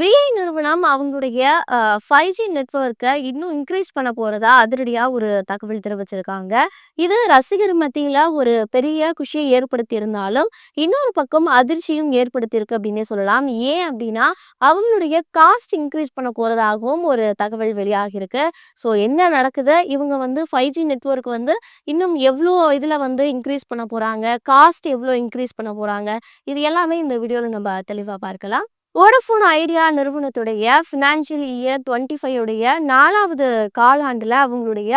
VI நிறுவனம் அவங்களுடைய five G நெட்ஒர்க்கை இன்னும் இன்க்ரீஸ் பண்ண போறதா அதிரடியா ஒரு தகவல் தெரிவிச்சிருக்காங்க. இது ரசிகர் மத்தியில ஒரு பெரிய குஷிய ஏற்படுத்தியிருந்தாலும், இன்னொரு பக்கம் அதிர்ச்சியும் ஏற்படுத்தியிருக்கு அப்படின்னே சொல்லலாம். ஏன் அப்படின்னா அவங்களுடைய காஸ்ட் இன்க்ரீஸ் பண்ண போறதாகவும் ஒரு தகவல் வெளியாகிருக்கு ஸோ என்ன நடக்குது? இவங்க வந்து ஃபைவ் ஜி நெட்ஒர்க் வந்து இன்னும் எவ்வளோ இதில் வந்து இன்க்ரீஸ் பண்ண போறாங்க? காஸ்ட் எவ்வளோ இன்க்ரீஸ் பண்ண போறாங்க? இது எல்லாமே இந்த வீடியோவில் நம்ம தெளிவாக பார்க்கலாம். வோடஃபோன் ஐடியா நிறுவனத்துடைய ஃபினான்ஷியல் இயர் 25 உடைய நாலாவது காலாண்டில் அவங்களுடைய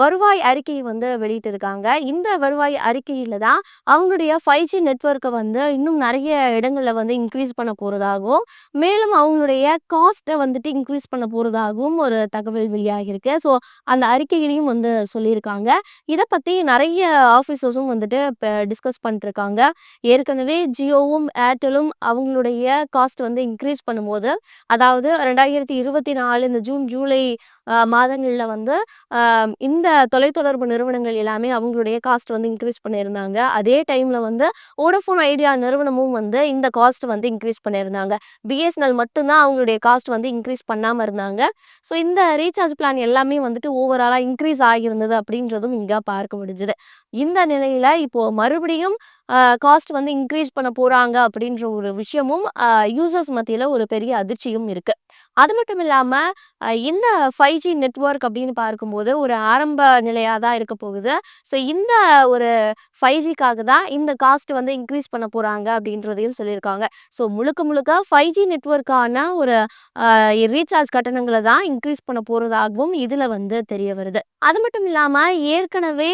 வருவாய் அறிக்கையை வந்து வெளியிட்டிருக்காங்க. இந்த வருவாய் அறிக்கையில் தான் அவங்களுடைய ஃபைவ் ஜி நெட்ஒர்க்கை வந்து இன்னும் நிறைய இடங்களில் வந்து இன்க்ரீஸ் பண்ண போகிறதாகவும் மேலும் அவங்களுடைய காஸ்ட்டை வந்துட்டு இன்க்ரீஸ் பண்ண போகிறதாகவும் ஒரு தகவல் வெளியாகிருக்கு ஸோ அந்த அறிக்கையிலையும் வந்து சொல்லியிருக்காங்க. இதை பற்றி நிறைய ஆஃபீஸர்ஸும் வந்துட்டு இப்போ டிஸ்கஸ் பண்ணிட்டுருக்காங்க. ஏற்கனவே ஜியோவும், ஏர்டெல்லும் அவங்களுடைய காஸ்ட் வந்து இன்க்ரீஸ் பண்ணும்போது, அதாவது 2024 இந்த ஜூன், ஜூலை மாதங்களில் வந்து இந்த தொலைத்தொடர்பு நிறுவனங்கள் எல்லாமே அவங்களுடைய காஸ்ட் வந்து இன்க்ரீஸ் பண்ணியிருந்தாங்க. அதே டைமில் வந்து வோடஃபோன் ஐடியா நிறுவனமும் வந்து இந்த காஸ்ட் வந்து இன்க்ரீஸ் பண்ணியிருந்தாங்க. பிஎஸ்என்எல் மட்டும்தான் அவங்களுடைய காஸ்ட் வந்து இன்க்ரீஸ் பண்ணாமல் இருந்தாங்க. ஸோ இந்த ரீசார்ஜ் பிளான் எல்லாமே வந்துட்டு ஓவராலாக இன்க்ரீஸ் ஆகியிருந்தது அப்படின்றதும் இங்கே பார்க்க முடிஞ்சது. இந்த நிலையில் இப்போது மறுபடியும் காஸ்ட் வந்து இன்க்ரீஸ் பண்ண போகிறாங்க அப்படின்ற ஒரு விஷயமும் யூசர்ஸ் மத்தியில் ஒரு பெரிய அதிர்ச்சியும் இருக்குது அது மட்டும் இல்லாம அ இந்த 5G நெட்வொர்க் அப்படின்னு பார்க்கும்போது ஒரு ஆரம்ப நிலையாக தான் இருக்க போகுது. ஸோ இந்த ஒரு ஃபைவ் ஜிக்காக தான் இந்த காஸ்ட் வந்து இன்க்ரீஸ் பண்ண போகிறாங்க அப்படின்றதையும் சொல்லியிருக்காங்க. ஸோ முழுக்க முழுக்க ஃபைவ் ஜி நெட்வொர்க்கான ஒரு ரீசார்ஜ் கட்டணங்களை தான் இன்க்ரீஸ் பண்ண போகிறதாகவும் இதில் வந்து தெரிய வருது. அது மட்டும் இல்லாமல் ஏற்கனவே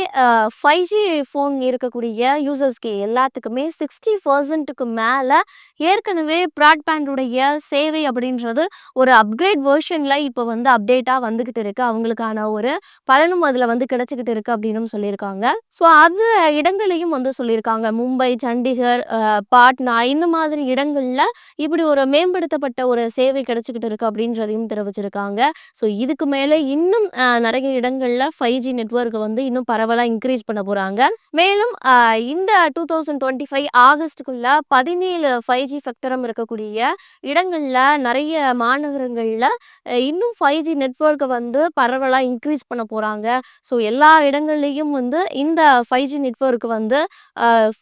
ஃபைவ் ஜி ஃபோன் இருக்கக்கூடிய யூசர்ஸ்க்கு எல்லாத்துக்குமே 60%க்கு மேல ஏற்கனவே ப்ராட்பேண்டுடைய சேவை அப்படின்றது ஒரு அப்கிரேட் வேர்ஷனில் இப்போ வந்து அப்டேட்டாக வந்துக்கிட்டு இருக்கு. அவங்களுக்கான ஒரு பலனும் அதில் வந்து கிடச்சிக்கிட்டு இருக்கு அப்படின்னு சொல்லியிருக்காங்க. ஸோ அது இடங்களையும் வந்து சொல்லியிருக்காங்க. மும்பை, சண்டிகர், பாட்னா இந்த மாதிரி இடங்கள்ல இப்படி ஒரு மேம்படுத்தப்பட்ட ஒரு சேவை கிடச்சிக்கிட்டு இருக்கு அப்படின்றதையும் தெரிவிச்சிருக்காங்க. ஸோ இதுக்கு மேலே இன்னும் நிறைய இடங்களில் ஃபைவ் ஜி நெட்ஒர்க் வந்து இன்னும் பரவலாக இன்க்ரீஸ் பண்ண போகிறாங்க மேலும் இந்த டூ தௌசண்ட் டுவெண்ட்டி ஃபைவ் 2025 ஆகஸ்ட்டுக்குள்ள 17 5G ஸ்பெக்ட்ரம் இருக்கக்கூடிய இடங்களில் நிறைய மாநகரங்களில் இன்னும் ஃபைவ் ஜி நெட்ஒர்க்கை வந்து பரவலாக இன்க்ரீஸ் பண்ண போகிறாங்க ஸோ எல்லா இடங்கள்லையும் வந்து இந்த ஃபைவ் ஜி நெட்ஒர்க் வந்து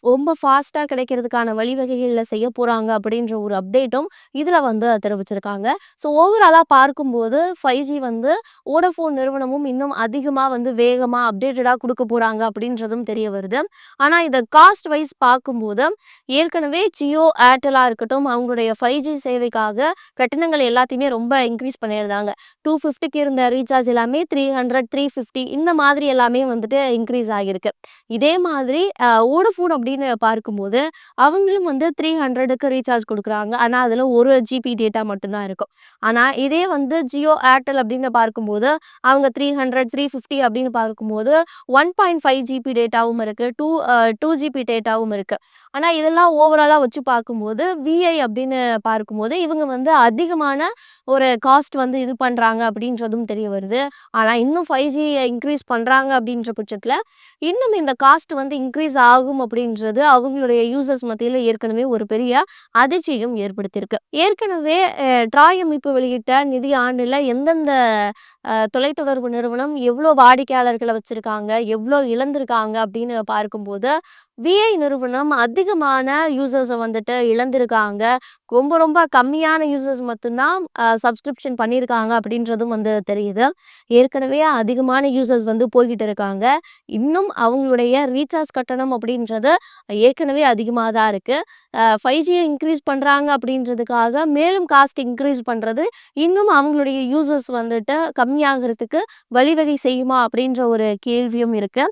ரொம்ப ஃபாஸ்ட்டாக கிடைக்கிறதுக்கான வழிவகைகளில் செய்ய போகிறாங்க அப்படின்ற ஒரு அப்டேட்டும் இதில் வந்து தெரிவிச்சிருக்காங்க. ஸோ ஓவராலாக பார்க்கும்போது ஃபைவ் ஜி வந்து வோடஃபோன் நிறுவனமும் இன்னும் அதிகமாக வந்து வேகமாக அப்டேட்டடாக கொடுக்க போகிறாங்க அப்படின்றதும் தெரிய வருது. ஆனால் இதை காஸ்ட் வைஸ் பார்க்கும்போது ஏற்கனவே ஜியோ, ஏர்டெல்லாக இருக்கட்டும் அவங்களுடைய ஃபைவ் ஜி சேவைக்காக கட்டணங்கள் எல்லாத்தையுமே ரொம்ப இன்க்ரீஸ் பண்ணியிருந்தாங்க. 250க்கு இருந்த ரீசார்ஜ் எல்லாமே 300, 350 இந்த மாதிரி எல்லாமே வந்துட்டு இன்க்ரீஸ் ஆகியிருக்கு. இதே மாதிரி ஓடஃபோன் வோடஃபோன் பார்க்கும்போது, அவங்களும் வந்து 300க்கு ரீசார்ஜ் கொடுக்குறாங்க ஆனால் அதில் ஒரு ஜிபி டேட்டா மட்டும்தான் இருக்கும். ஆனால் இதே வந்து ஜியோ, ஏர்டெல் அப்படின்னு பார்க்கும்போது, அவங்க த்ரீ ஹண்ட்ரட் த்ரீ ஃபிஃப்டி அப்படின்னு பார்க்கும்போது 1.5 ஜிபி டேட்டாவும் இருக்கு. டூ டூ ஜிபி டேட்டா டேட்டாவும் இருக்கு. ஆனா இதெல்லாம் ஓவராலா வச்சு பார்க்கும்போது, விஐ அப்படின்னு பார்க்கும்போது இவங்க வந்து அதிகமான ஒரு காஸ்ட் வந்து இது பண்றாங்க அப்படின்றதும் தெரிய வருது. ஆனா இன்னும் ஃபைவ் ஜி இன்க்ரீஸ் பண்றாங்க அப்படின்ற பட்சத்துல, இன்னும் இந்த காஸ்ட் வந்து இன்க்ரீஸ் ஆகும் அப்படின்றது அவங்களுடைய யூசர்ஸ் மத்தியில ஏற்கனவே ஒரு பெரிய அதிர்ச்சியும் ஏற்படுத்தியிருக்கு. ஏற்கனவே ட்ராய் அமைப்பு வெளியிட்ட நிதி ஆண்டுல எந்தெந்த தொலைத்தொடர்பு நிறுவனம் எவ்வளோ வாடிக்கையாளர்களை வச்சிருக்காங்க, எவ்ளோ இழந்திருக்காங்க அப்படின்னு பார்க்கும்போது, விஐ நிறுவனம் அதிகமான யூசர்ஸை வந்துட்டு இழந்திருக்காங்க. ரொம்ப ரொம்ப கம்மியான யூசர்ஸ் மட்டும்தான் சப்ஸ்கிரிப்ஷன் பண்ணியிருக்காங்க அப்படின்றதும் வந்து தெரியுது. ஏற்கனவே அதிகமான யூசர்ஸ் வந்து போய்கிட்டு இருக்காங்க. இன்னும் அவங்களுடைய ரீசார்ஜ் கட்டணம் அப்படின்றது ஏற்கனவே அதிகமாக தான் இருக்குது ஃபைவ் ஜியை இன்க்ரீஸ் பண்ணுறாங்க அப்படின்றதுக்காக மேலும் காஸ்ட் இன்க்ரீஸ் பண்ணுறது இன்னும் அவங்களுடைய யூசர்ஸ் வந்துட்டு கம்மியாகிறதுக்கு வழிவகை செய்யுமா அப்படின்ற ஒரு கேள்வியும் இருக்குது